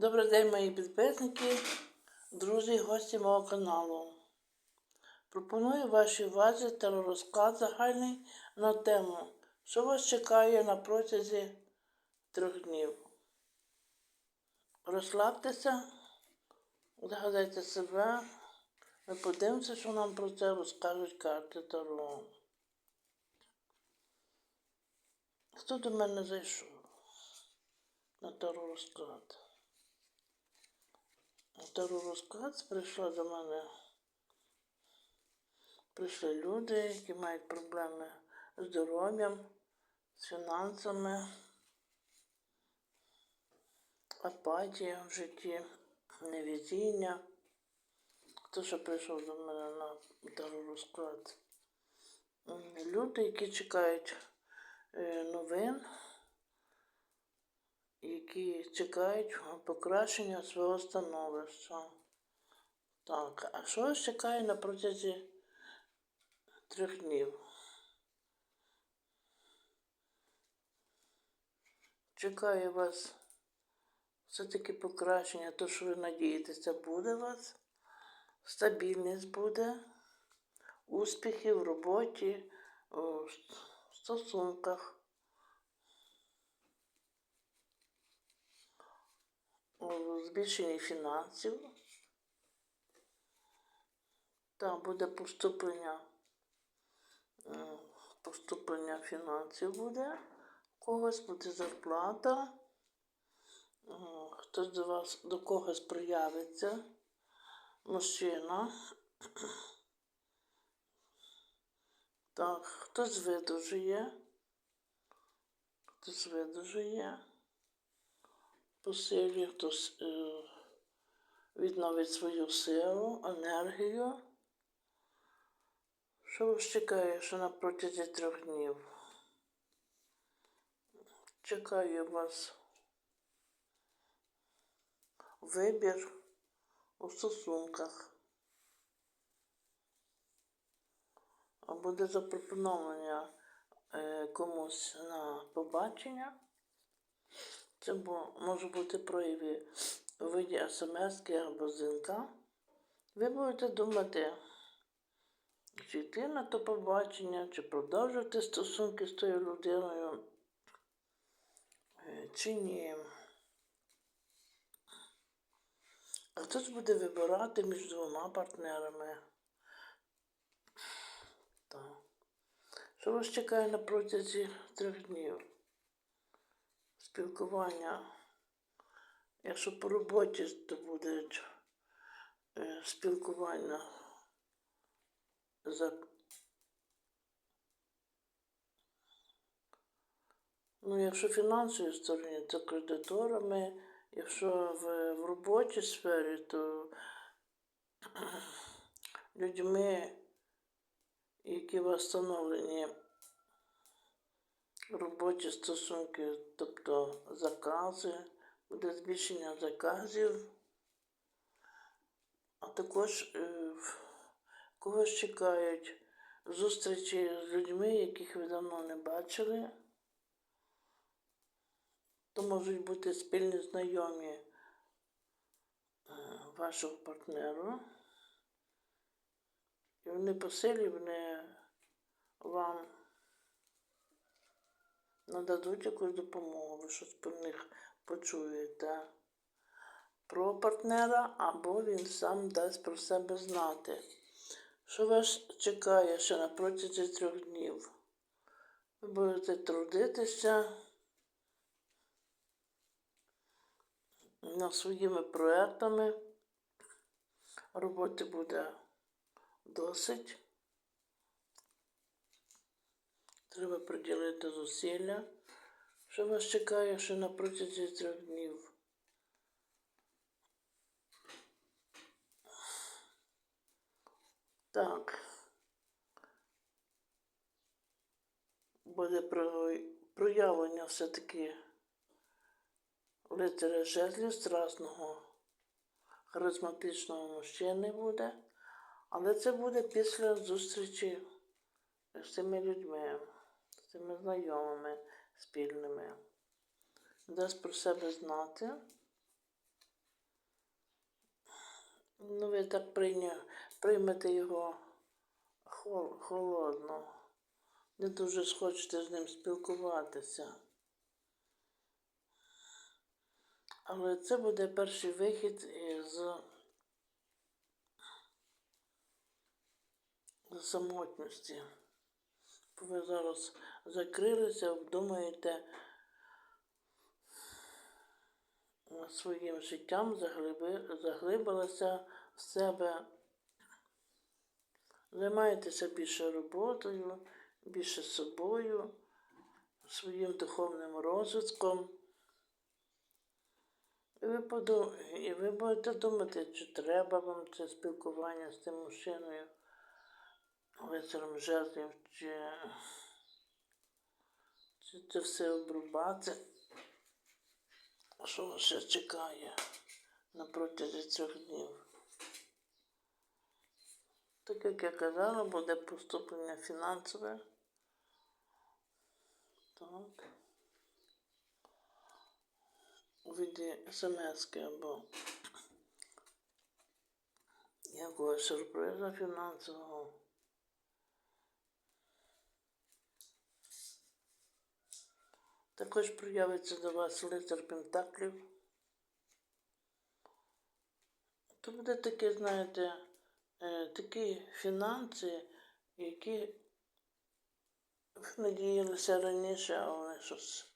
Добрий день, мої підписники, друзі, і гості мого каналу. Пропоную вашій увазі теророзклад загальний на тему, що вас чекає на протязі трьох днів. Розслабтеся, згадайте себе, ми подивимося, що нам про це розкажуть карти Таро. Хто до мене зайшов на Таро розклад? Таро розклад прийшла до мене. Прийшли люди, які мають проблеми з здоров'ям, з фінансами, апатія в житті, невезіння. Хто ще прийшов до мене на Таро розклад? Люди, які чекають е, новин, які чекають покращення свого становища. Так, а що вас чекає на протязі трьох днів? Чекає вас все-таки покращення, то, що ви надієтеся, буде у вас, стабільність буде, успіхи в роботі, у стосунках. У збільшенні фінансів. Там буде поступлення, поступлення фінансів буде, у когось буде зарплата, хтось до вас до когось проявиться, мужчина. Так, хтось видужує, хтось видужує по силі, хтось е, відновить свою силу, енергію. Що вас чекає, що на протязі трьох днів? Чекає вас вибір у стосунках. А буде запропоновання е, комусь на побачення. Це може бути прояви у виді смс або дзвінка. Ви будете думати, чи йти на то побачення, чи продовжувати стосунки з тою людиною, е, чи ні. А хтось буде вибирати між двома партнерами. Так. Що вас чекає на протязі трьох днів? Спілкування. Якщо по роботі, то буде е, спілкування за. Ну, якщо фінансові стороні, то кредиторами, якщо в, в робочій сфері, то людьми, які встановлені робочі стосунки, тобто закази, буде збільшення заказів, а також е, когось чекають зустрічі з людьми, яких ви давно не бачили. То можуть бути спільні знайомі е, вашого партнеру. І вони по силі вони вам нададуть якусь допомогу, ви щось про них почуєте про партнера, або він сам дасть про себе знати. Що вас чекає ще на протязі трьох днів? Ви будете трудитися над своїми проектами. Роботи буде досить. Треба приділити зусилля. Що вас чекає ще на протязі трьох днів? Так. Буде проявлення все-таки лицаря жезлів страсного, харизматичного мужчини буде, але це буде після зустрічі з цими людьми, цими знайомими спільними. Дасть про себе знати. Ну, ви так приймете його хол... холодно. Не дуже схочете з ним спілкуватися. Але це буде перший вихід із самотності. Ви зараз закрилися, обдумуєте своїм життям, заглиби, заглибилися в себе, займаєтеся більше роботою, більше собою, своїм духовним розвитком. І ви, поду... і ви будете думати, чи треба вам це спілкування з тим мужчиною, лицарем жертвів, чи... чи це все обрубати. Що ще чекає на протязі цих днів? Так як я казала, буде поступлення фінансове. Так. У віді смс або якогось сюрпризу фінансового. Також проявиться до вас лицар Пентаклів. То буде таке, знаєте, е, такі фінанси, які надіялися раніше, а вони щось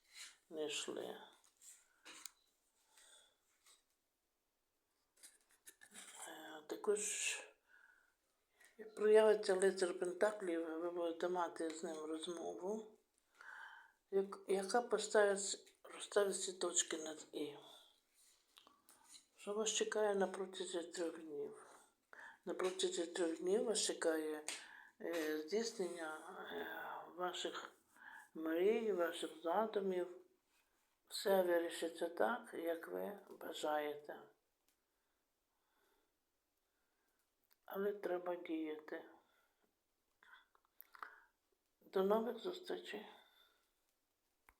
не йшли. Е, Також проявиться лицар Пентаклів, ви будете мати з ним розмову яка поставить, розставить всі точки над І. Що вас чекає на протязі трьох днів? На протязі трьох днів вас чекає е, здійснення е, ваших мрій, ваших задумів. Все вирішиться так, як ви бажаєте. Але треба діяти. До нових зустрічей!